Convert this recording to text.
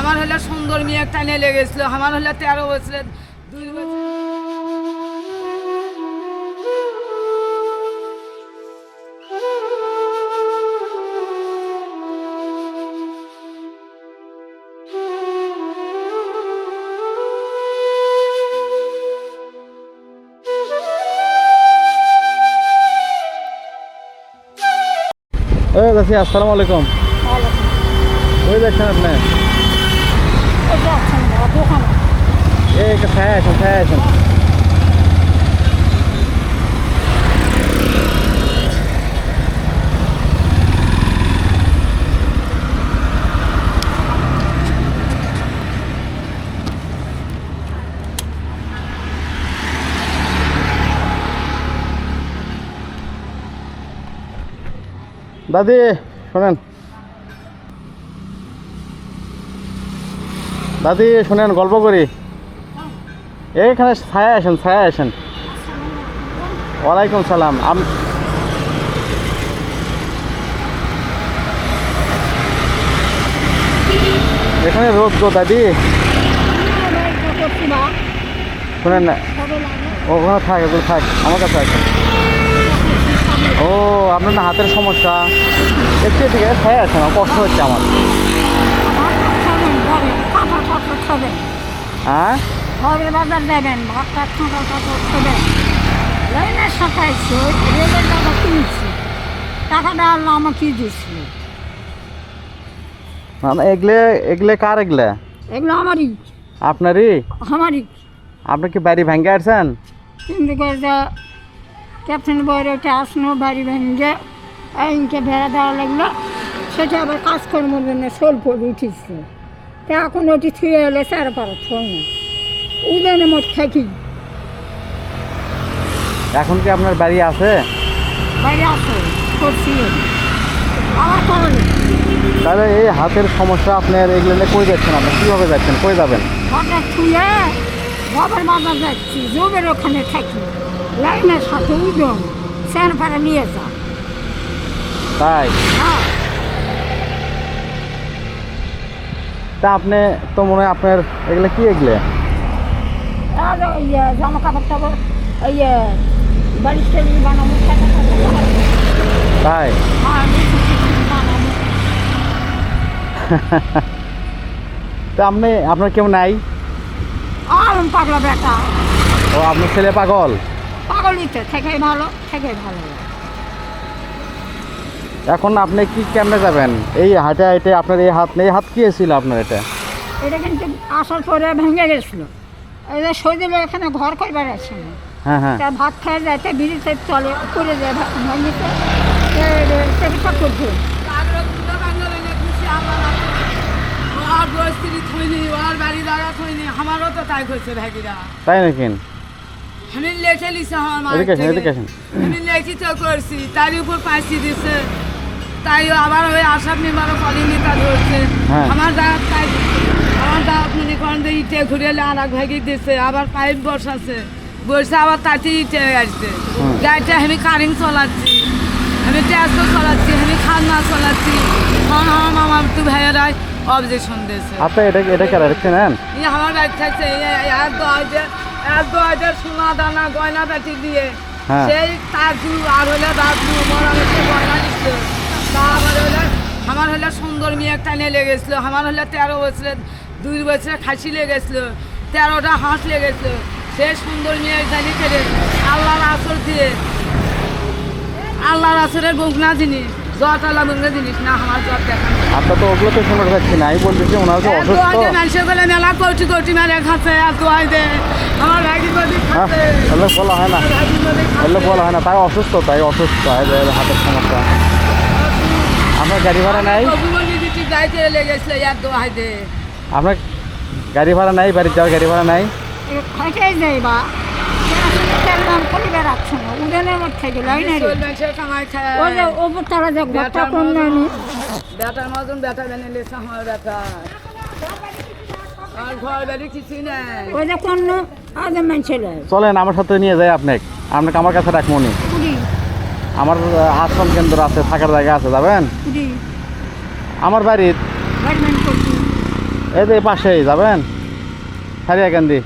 আমার হলে সুন্দর মেয়ে একটা নিয়ে লেগেছিল আমার হলে তেরো বছরের দুই বছর। আসসালামু আলাইকুম। কই যাচ্ছেন আপনি। এই একটা ছায়া আছেন ছায়া আছেন দাদি শোনেন দাদি, শোনেন, গল্প করি। এইখানে ছায়া আসেন ছায়া আসেন। ওয়ালাইকুম সালাম। এখানে রোদ গো দাদি। শোনেন না। ওখানে থাক এগুলো থাক, আমার কাছে আছে। ও, আপনার না হাতের সমস্যা। একটু ঠিক আছে ছায়া আমার কষ্ট হচ্ছে আমার। হ্যাঁ? ঘরের বাজার দেবেন ভাতটা ঠান্ডা কাপড় দেবেন লাইনের সাথে এসে রেলের টাকা কিনছি। টাকাটা আল্লাহ আমাকে দিচ্ছিল না না, এগুলে এগুলে কার এগুলে? এগুলো আমারই। আপনারই? আমারই। আপনি কি বাড়ি ভেঙে আসছেন কিন্তু করে যে ক্যাপ্টেন বইয়ের ওটা আসনো বাড়ি ভেঙে আইনকে ভেড়া দেওয়া লাগল। সেটা আবার কাজকর্মের জন্য স্বল্প উঠিছে। তা এখন ওটি থুয়ে এলে চার পাড়া থই না। উদানে মোট থাকি এখন কি আপনার বাড়ি আছে? বাইরে আসো করছি। করলে তাহলে এই হাতের সমস্যা আপনার এগুলো নিয়ে কই যাচ্ছেন আপনি? কীভাবে যাচ্ছেন? কই যাবেন? ঘরটা থুয়ে বাবার বাজার যাচ্ছি জবের ওখানে থাকি। লাইনের সাথে উজন স্যান পাড়া নিয়ে যা তাই? হ্যাঁ। তা আপনি তো মনে হয় আপনার এগুলো কি এগুলো? আর ইয়ে জামা কাপড় টাপড় ইয়ে বাড়ির বানাবো তাই? বানাবো। তা আপনি আপনার কেউ নাই? আলম পাগলা বেটা। ও আপনার ছেলে পাগল? পাগলিতে থেকে ভালো থেকে ভালো। এখন আপনি কি কেমনে যাবেন? এই হাটে হাটে আপনার এই হাত নেই হাত কি ছিল আপনার এটা? এটা কিন্তু আসার পরে ভেঙে গেছিল। এই যে সৈদিল এখানে ঘর করবার আছে হ্যাঁ হ্যাঁ। ভাত খায় যাইতে বিড়িতে চলে করে যায় করছে। তাই নাকি? আমি লেখে লিছে আমার। আমি করছি তারই উপর পাইছি দিছে। তাই আবার ওই আসাম মেম্বারও কলিনি তা ধরছে। হ্যাঁ। আমার দাঁত তাই আমার দাঁত মনে করেন যে ইটে ঘুরে এলে আর এক ভাগি দিছে আবার পাইপ বসাছে। বসে আবার তাতে ইটে আসছে। গাড়িটা আমি কারেন্ট চলাচ্ছি। আমি ট্যাক্সও চলাচ্ছি আমি খান্না চলাচ্ছি। তখন আমার মামা একটু ভাইয়েরাই অবজেকশন দিয়েছে। আচ্ছা এটা এটা কেন দেখছেন এই আমার থাকছে এক দহাজের এক দহাজের সোনা দানা গয়না বেটি দিয়ে। হ্যাঁ। সেই তার আর হলে দাদু মরা হচ্ছে গয়না দিচ্ছে। তা আমার হলে আমার হলে সুন্দর মেয়ে একটা নিয়ে লেগেছিল। আমার হলে তেরো বছরের দুই বছরের খাসি লেগেছিল তেরোটা হাঁস লেগেছিল। সে সুন্দর মেয়ে জানি ফেলে আল্লাহর আসর দিয়ে। আল্লাহর আসরের গঙ্গনা জিনিস জট আল্লাহ গঙ্গা জিনিস না আমার জট দেখা আপনার তো ওগুলো তো শুনে যাচ্ছি না। আমি বলতেছি ওনার তো অসুস্থ। মানুষের বলে মেলা কোটি কোটি মেরে খাচ্ছে এত আগে আমার হ্যাঁ খাচ্ছে। বলা হয় না। বলা হয় তাই অসুস্থ তাই অসুস্থ। হাতের সমস্যা। আপনার গাড়ি ভাড়া নাই। আপনার গাড়ি ভাড়া নাই বাড়ির যাওয়ার গাড়ি ভাড়া নাই। চলেন আমার সাথে নিয়ে যাই আপনাকে। আপনাকে আমার কাছে রাখব আমার আশ্রম কেন্দ্র আছে থাকার জায়গা আছে যাবেন? আমার বাড়ির এই যে পাশেই যাবেন? সারিয়া কেন্দি